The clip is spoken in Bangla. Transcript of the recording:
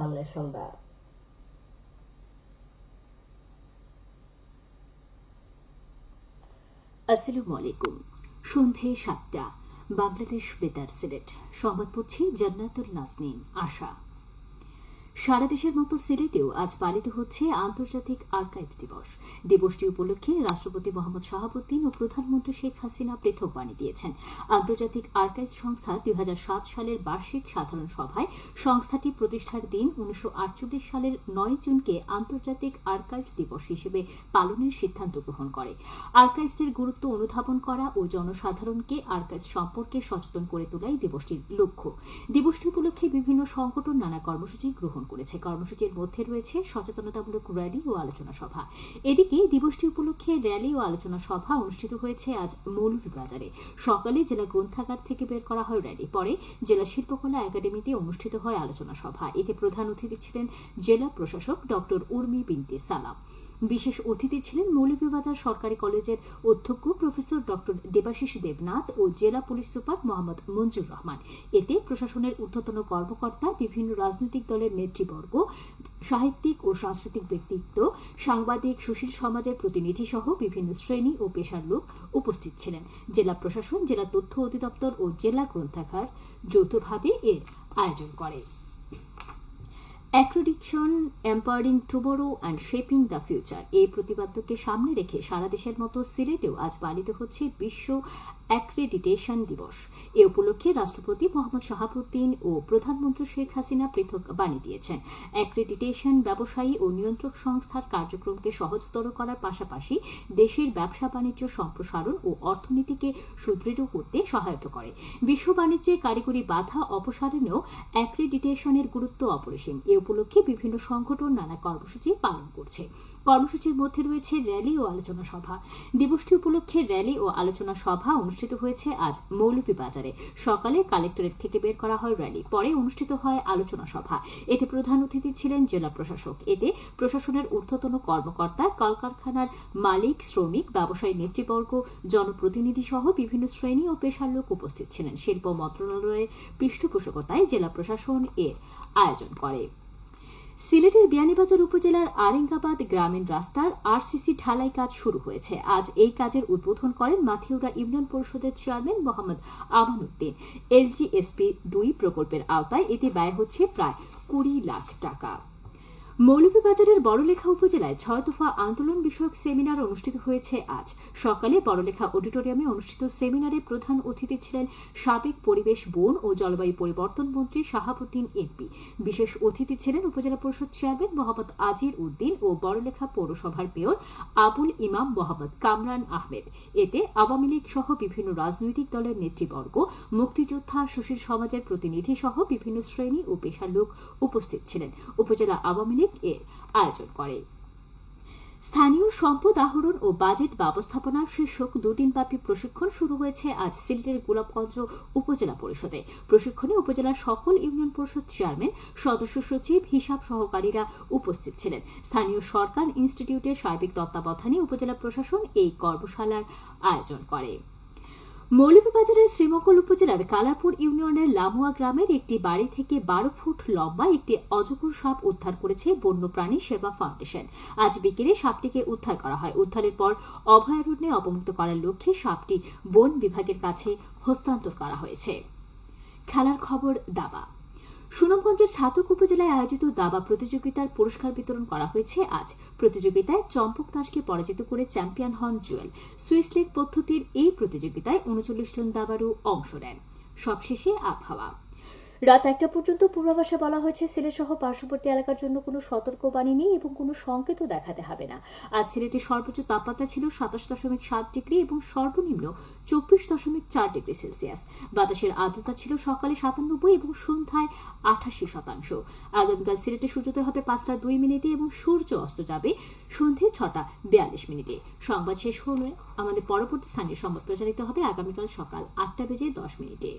বাংলা সংবাদ। আসসালামু আলাইকুম। সন্ধে সাতটা বাংলাদেশ বেতার সিলেট। সংবাদ পড়ছি জান্নাতুল নাজনীন আশা। সারা দেশের মতো সিলেটেও আজ পালিত হচ্ছে আন্তর্জাতিক আর্কাইভ দিবস। দিবসটি উপলক্ষে রাষ্ট্রপতি মোহাম্মদ শাহাবুদ্দিন ও প্রধানমন্ত্রী শেখ হাসিনা পৃথক বাণী দিয়েছেন। আন্তর্জাতিক আর্কাইভ সংস্থা দুই সালের বার্ষিক সাধারণ সভায় সংস্থাটি প্রতিষ্ঠার দিন উনিশশো আটচল্লিশ সালের নয় জুনকে আন্তর্জাতিক আর্কাইভ দিবস হিসেবে পালনের সিদ্ধান্ত গ্রহণ করে। আর্কাইভসের গুরুত্ব অনুধাবন করা ও জনসাধারণকে আর্কাইভ সম্পর্কে সচেতন করে তোলাই দিবসটির লক্ষ্য। দিবসটি উপলক্ষে বিভিন্ন সংগঠন নানা কর্মসূচি গ্রহণ করেছে। কর্মসূচির মধ্যে রয়েছে সচেতনতামূলক র্যালি ও আলোচনা সভা। এদিকে দিবসটি উপলক্ষে র্যালি ও আলোচনা সভা অনুষ্ঠিত হয়েছে আজ মৌলভীবাজারে। সকালে জেলা গ্রন্থাগার থেকে বের করা হয় র্যালি। পরে জেলা শিল্পকলা একাডেমিতে অনুষ্ঠিত হয় আলোচনা সভা। এতে প্রধান অতিথি ছিলেন জেলা প্রশাসক ডক্টর উর্মি বিনতে সালাম। বিশেষ অতিথি ছিলেন মৌলভীবাজার সরকারি কলেজের অধ্যক্ষ প্রফেসর ডক্টর দেবাশিস দেবনাথ ও জেলা পুলিশ সুপার মোহাম্মদ মঞ্জুর রহমান। এতে প্রশাসনের ঊর্ধ্বতন কর্মকর্তা, বিভিন্ন রাজনৈতিক দলের নেতৃবর্গ, সাহিত্যিক ও সাংস্কৃতিক ব্যক্তিত্ব, সাংবাদিক, সুশীল সমাজের প্রতিনিধি সহ বিভিন্ন শ্রেণি ও পেশার লোক উপস্থিত ছিলেন। জেলা প্রশাসন, জেলা তথ্য অধিদপ্তর ও জেলা গ্রন্থাগার যৌথভাবে এর আয়োজন করে। Accreditation empowering tomorrow and shaping the future এই প্রতিপাদ্যকে সামনে রেখে সারা দেশের মতো সিলেটেও আজ পালিত হচ্ছে বিশ্ব অ্যাক্রেডিটেশন দিবস। এ উপলক্ষে রাষ্ট্রপতি মোহাম্মদ শাহাবুদ্দিন ও প্রধানমন্ত্রী শেখ হাসিনা পৃথক বাণী দিয়েছেন। অ্যাক্রেডিটেশন ব্যবসায়ী ও নিয়ন্ত্রক সংস্থার কার্যক্রমকে সহজতর করার পাশাপাশি দেশের ব্যবসা বাণিজ্য সম্প্রসারণ ও অর্থনীতিকে সুদৃঢ় করতে সহায়তা করে। বিশ্ব বাণিজ্যে কারিগরি বাধা অপসারণেও অ্যাক্রেডিটেশনের গুরুত্ব অপরিসীম। এ উপলক্ষে বিভিন্ন সংগঠন নানা কর্মসূচি পালন করছে। কর্মসূচির মধ্যে রয়েছে র্যালি ও আলোচনা সভা। দিবসটি উপলক্ষে র্যালি ও আলোচনা সভা অনুষ্ঠিত হয়েছে আজ মৌলভীবাজারে। সকালে কালেক্টরেট থেকে বের করা হয় র্যালি, পরে অনুষ্ঠিত হয় আলোচনা সভা। এতে প্রধান অতিথি ছিলেন জেলা প্রশাসক। এতে প্রশাসনের ঊর্ধ্বতন কর্মকর্তা, কলকারখানার মালিক, শ্রমিক, ব্যবসায়ী নেতৃবর্গ, জনপ্রতিনিধি সহ বিভিন্ন শ্রেণি ও পেশার লোক উপস্থিত ছিলেন। শিল্প মন্ত্রণালয়ের পৃষ্ঠপোষকতায় জেলা প্রশাসন এর আয়োজন করে। সিলেটের বিয়ানীবাজার উপজেলার আরেঙ্গাবাদ গ্রামীণ রাস্তার আরসিসি ঢালাই কাজ শুরু হয়েছে। আজ এই কাজের উদ্বোধন করেন মাথিউরা ইউনিয়ন পরিষদের চেয়ারম্যান মোহাম্মদ আমানুদ্দিন। এলজিএসপি দুই প্রকল্পের আওতায় এতে ব্যয় হচ্ছে প্রায় কুড়ি লাখ টাকা। মৌলভীবাজারের বড়লেখা উপজেলায় ছয় দফা আন্দোলন বিষয়ক সেমিনার অনুষ্ঠিত হয়েছে আজ। সকালে বড়লেখা অডিটোরিয়ামে অনুষ্ঠিত সেমিনারে প্রধান অতিথি ছিলেন সাবেক পরিবেশ বন ও জলবায়ু পরিবর্তন মন্ত্রী শাহাবুদ্দিন এমপি। বিশেষ অতিথি ছিলেন উপজেলা পরিষদ চেয়ারম্যান মোহাম্মদ আজির উদ্দিন ও বড়লেখা পৌরসভার মেয়র আবুল ইমাম মোহাম্মদ কামরান আহমেদ। এতে আওয়ামী লীগ সহ বিভিন্ন রাজনৈতিক দলের নেতৃবর্গ, মুক্তিযোদ্ধা, সুশীল সমাজের প্রতিনিধি সহ বিভিন্ন শ্রেণি ও পেশার লোক উপস্থিত ছিলেন। উপজেলা আওয়ামী লীগ এর আয়োজন করে। স্থানীয় সম্পদ আহরণ ও বাজেট ব্যবস্থাপনা শীর্ষক দুদিনব্যাপী প্রশিক্ষণ শুরু হয়েছে আজ সিলেটের গোলাপগঞ্জ উপজেলা পরিষদে। প্রশিক্ষণে উপজেলার সকল ইউনিয়ন পরিষদ চেয়ারম্যান, সদস্য সচিব, হিসাব সহকারীরা উপস্থিত ছিলেন। স্থানীয় সরকার ইনস্টিটিউটের সার্বিক তত্ত্বাবধানে উপজেলা প্রশাসন এই কর্মশালার আয়োজন করে। মৌলভীবাজারের শ্রীমঙ্গল উপজেলার কালারপুর ইউনিয়নের লামুয়া গ্রামের একটি বাড়ি থেকে বারো ফুট লম্বা একটি অজগর সাপ উদ্ধার করেছে বন্যপ্রাণী সেবা ফাউন্ডেশন। আজ বিকেলে সাপটিকে উদ্ধার করা হয়। উদ্ধারের পর অভয়ারণ্যে অবমুক্ত করার লক্ষ্যে সাপটি বন বিভাগের কাছে হস্তান্তর করা হয়েছে। খেলার খবর দাবা। সুনামগঞ্জের ছাতক উপজেলায় আয়োজিত দাবা প্রতিযোগিতার পুরস্কার বিতরণ করা হয়েছে আজ। প্রতিযোগিতায় চম্পক দাসকে পরাজিত করে চ্যাম্পিয়ন হন জুয়েল। সুইস লীগ পদ্ধতির এই প্রতিযোগিতায় উনচল্লিশ জন দাবাড়ু অংশ নেন। সবশেষে আবহাওয়া। রাত একটা পর্যন্ত পূর্বাভাসে বলা হয়েছে সিলেট সহ পার্শ্ববর্তী এলাকার জন্য কোনো সতর্কবাণী নেই এবং কোনো সংকেতও দেখাতে হবে না। আজ সিলেটের সর্বোচ্চ তাপমাত্রা ছিল সাতাশ দশমিক সাত ডিগ্রি এবং সর্বনিম্ন চব্বিশ দশমিক চার ডিগ্রি সেলসিয়াস। বাতাসের আর্দ্রতা ছিল সকালে সাতানব্বই এবং সন্ধ্যায় আঠাশি শতাংশ। আগামীকাল সিলেটে সূর্যোদয় হবে পাঁচটা দুই মিনিটে এবং সূর্য অস্ত যাবে সন্ধে ছটা বিয়াল্লিশ মিনিটে। সংবাদ শেষ হলে আমাদের পরবর্তী স্থানীয় সংবাদ প্রচারিত হবে আগামীকাল সকাল আটটা বেজে দশ মিনিটে।